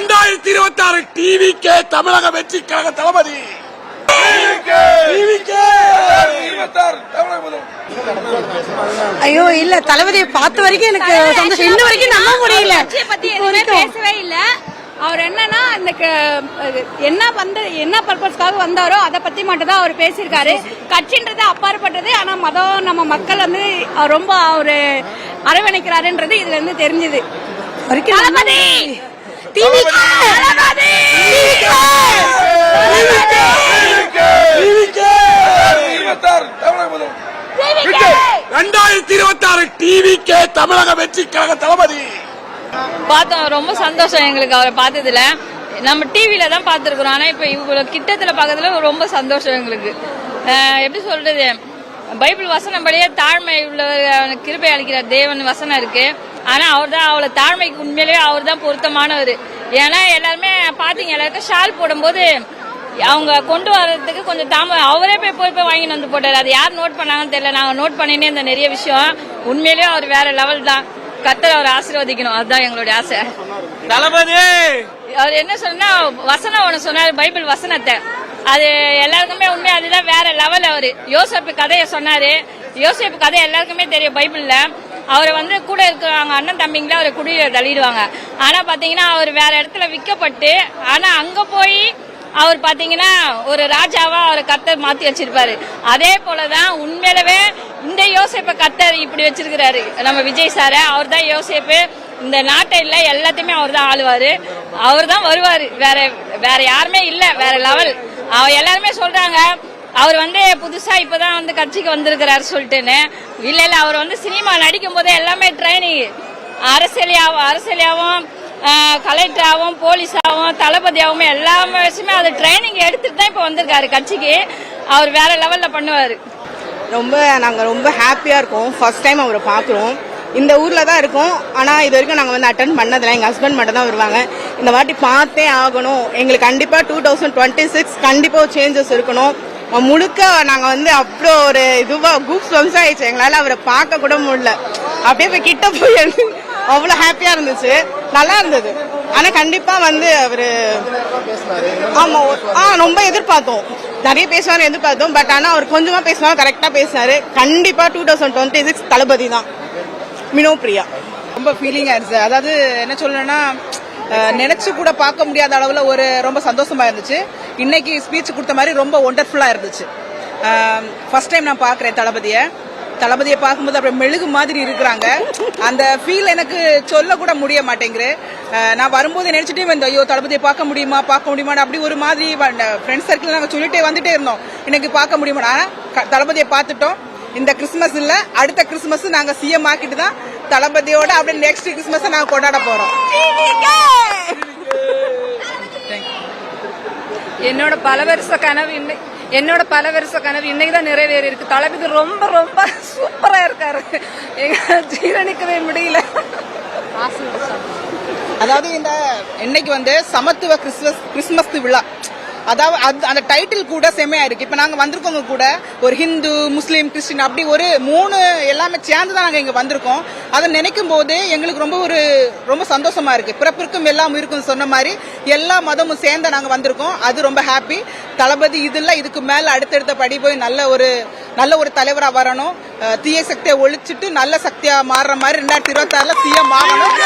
ரெண்டாயிரத்தி இருபத்தி ஆறு டிவி கே தமிழக வெற்றி கழக தளபதி. ஐயோ இல்ல தளபதியை பார்த்த வரைக்கும் எனக்கு சந்தோஷம். இன்ன வரைக்கும் நம்ப முடியல. பேசவே இல்ல. அவர் என்னன்னா அந்த என்ன வந்து என்ன பர்பஸ்க்காக வந்தாரோ அதை பத்தி மட்டும் தான் அவர் பேசியிருக்காரு. கட்சின்றது அப்பாற்பட்டது. ஆனா மதம் நம்ம மக்கள் வந்து அவர் ரொம்ப அவரு அரவணைக்கிறாருன்றது இதுல இருந்து தெரிஞ்சது. ரெண்டாயிரத்தி இருபத்தி ஆறு டிவி கே தமிழக வெற்றி கழக தளபதி. பார்த்தோம் ரொம்ப சந்தோஷம் எங்களுக்கு அவரை பார்த்ததுல. நம்ம டிவில தான் பார்த்துருக்குறோம். ஆனால் இப்போ இவ்வளோ கிட்டத்தில் பார்க்கறதுல ரொம்ப சந்தோஷம் எங்களுக்கு. எப்படி சொல்றது? பைபிள் வசனப்படியே தாழ்மை உள்ள கிருபை அளிக்கிற தேவன் வசனம் இருக்கு. ஆனால் அவர் தான் அவளை தாழ்மைக்கு உண்மையிலேயே அவர் தான் பொருத்தமானவர். ஏன்னா எல்லாருமே பார்த்தீங்க எல்லாருக்கும் ஷால் போடும்போது அவங்க கொண்டு வர்றதுக்கு கொஞ்சம் தாம அவரே போய் போய் போய் வாங்கிட்டு வந்து போட்டாரு. அது யார் நோட் பண்ணாங்கன்னு தெரியல. நாங்க நோட் பண்ணினே இருந்த நிறைய விஷயம். உண்மையிலேயே அவர் வேற லெவல் தான். கத்தர் அவர் ஆசீர்வதிக்கணும். அதுதான் எங்களுடைய ஆசை. தளபதி! அவர் என்ன சொன்னா வசனம் ஒன்று சொன்னார் பைபிள் வசனத்தை. அது எல்லாருக்குமே உண்மை அதுதான் வேற லெவல் அவரு. யோசப்பு கதையை சொன்னாரு. யோசப்பு கதை எல்லாருக்குமே தெரியும் பைபிள்ல. அவர் வந்து கூட இருக்கிறவங்க அண்ணன் தம்பிங்கள அவரை குடியில தள்ளிடுவாங்க. ஆனா பாத்தீங்கன்னா அவர் வேற இடத்துல விற்கப்பட்டு ஆனா அங்க போய் அவர் பாத்தீங்கன்னா ஒரு ராஜாவா அவரை கத்தர் மாத்தி வச்சிருப்பாரு. அதே போலதான் உண்மையிலவே இந்த யோசிப்பை கத்தர் இப்படி வச்சிருக்கிறாரு. நம்ம விஜய் சார அவர் தான் யோசிப்பு. இந்த நாட்டை எல்லாத்தையுமே அவர் தான் ஆளுவாரு. அவர் தான் வருவாரு. வேற வேற யாருமே இல்ல வேற லெவல் அவ எல்லாருமே சொல்றாங்க அவர் வந்து புதுசா இப்பதான் வந்து கட்சிக்கு வந்திருக்கிறாரு சொல்லிட்டுன்னு. இல்ல இல்ல அவர் வந்து சினிமா நடிக்கும் போதே எல்லாமே ட்ரைனிங். அரசியலியாவும் அரசியலியாவும் கலெக்டராகவும் போலீஸாகவும் தளபதியாகவும் எல்லா விஷயமே அது ட்ரைனிங் எடுத்துட்டு தான் இப்போ வந்திருக்காரு கட்சிக்கு. அவர் வேற லெவலில் பண்ணுவார். ரொம்ப நாங்கள் ரொம்ப ஹாப்பியாக இருக்கோம். ஃபர்ஸ்ட் டைம் அவரை பார்க்குறோம். இந்த ஊரில் தான் இருக்கோம். ஆனால் இது வரைக்கும் நாங்கள் வந்து அட்டன் பண்ணதில்லை. எங்கள் ஹஸ்பண்ட் மட்டும் தான் வருவாங்க. இந்த வாட்டி பார்த்தே ஆகணும். எங்களுக்கு கண்டிப்பாக டூ தௌசண்ட் டுவெண்ட்டி சிக்ஸ் கண்டிப்பாக சேஞ்சஸ் இருக்கணும். முழுக்க நாங்கள் வந்து அவ்வளோ ஒரு இதுவாக கூப்ஸ் ஸ்வம்ஸ் ஆயிடுச்சு. எங்களால் அவரை பார்க்க கூட முடியல. அப்படியே போய் கிட்ட போய் அவ்வளோ ஹாப்பியாக இருந்துச்சு. நல்லா இருந்தது. ஆனால் கண்டிப்பாக வந்து அவர் ஆமாம் ஆ ரொம்ப எதிர்பார்த்தோம். நிறைய பேசுவாரு எதிர்பார்த்தோம். பட் ஆனால் அவர் கொஞ்சமாக பேசுவாங்க கரெக்டாக பேசினார். கண்டிப்பாக two thousand twenty six Thalapathy தான். மினோ பிரியா. ரொம்ப ஃபீலிங்காக இருந்துச்சு. அதாவது என்ன சொல்லணும்னா நினைச்சு கூட பார்க்க முடியாத அளவில் ஒரு ரொம்ப சந்தோஷமா இருந்துச்சு. இன்னைக்கு ஸ்பீச் கொடுத்த மாதிரி ரொம்ப ஒண்டர்ஃபுல்லாக இருந்துச்சு. ஃபர்ஸ்ட் டைம் நான் பார்க்குறேன் தளபதியை. தளபதியை பார்க்கும்போது அப்படியே மெழுகு மாதிரி இருக்கிறாங்க. அந்த ஃபீல் எனக்கு சொல்ல கூட முடிய மாட்டேங்குது. நான் வரும்போது நினைச்சிட்டே வந்தோம் ஐயோ தளபதியை பார்க்க முடியுமா? பார்க்க முடியுமா அப்படி ஒரு மாதிரி ஃப்ரெண்ட்ஸ் சர்க்கிள் நாங்கள் சொல்லிட்டே வந்துட்டே இருந்தோம். இன்னைக்கு பார்க்க முடியுமா க- தளபதியை பார்த்துட்டோம். இந்த கிறிஸ்மஸ் இல்ல அடுத்த கிறிஸ்மஸ் நாங்க சிஎம் ஆக்கிட்டு தான் தளபதியோட அப்படியே நெக்ஸ்ட் கிறிஸ்மஸ் நாங்க கொண்டாட போறோம். என்னோட பல வருஷ கனவு இன்னை என்னோட பல வருஷ கனவு இன்னைக்கு தான் நிறைவேறி இருக்கு தளபதி ரொம்ப ரொம்ப சூப்பரா இருக்காரு. எங்க ஜீரணிக்கவே முடியல. அதாவது இந்த இன்னைக்கு வந்து சமத்துவ கிறிஸ்மஸ் கிறிஸ்மஸ் விழா. அதாவது அது- அந்த டைட்டில் கூட செம்மையாக இருக்கு. இப்ப நாங்க வந்திருக்கவங்க கூட ஒரு ஹிந்து முஸ்லீம் கிறிஸ்டின் அப்படி ஒரு மூணு எல்லாமே சேர்ந்து தான் நாங்க இங்க வந்திருக்கோம். அதை நினைக்கும் போது எங்களுக்கு ரொம்ப ஒரு ரொம்ப சந்தோஷமா இருக்கு. பிறப்பிற்கும் எல்லாம் இருக்கும் சொன்ன மாதிரி எல்லா மதமும் சேர்ந்து நாங்க வந்திருக்கோம். அது ரொம்ப ஹாப்பி தளபதி இதெல்லாம் இதுக்கு மேல அடுத்தடுத்த படி போய் நல்ல ஒரு நல்ல ஒரு தலைவரா வரணும். தீய சக்தியை ஒழிச்சிட்டு நல்ல சக்தியா மாறுற மாதிரி ரெண்டாயிரத்தி இருபத்தி ஆறுல சிஎம் ஆகணும்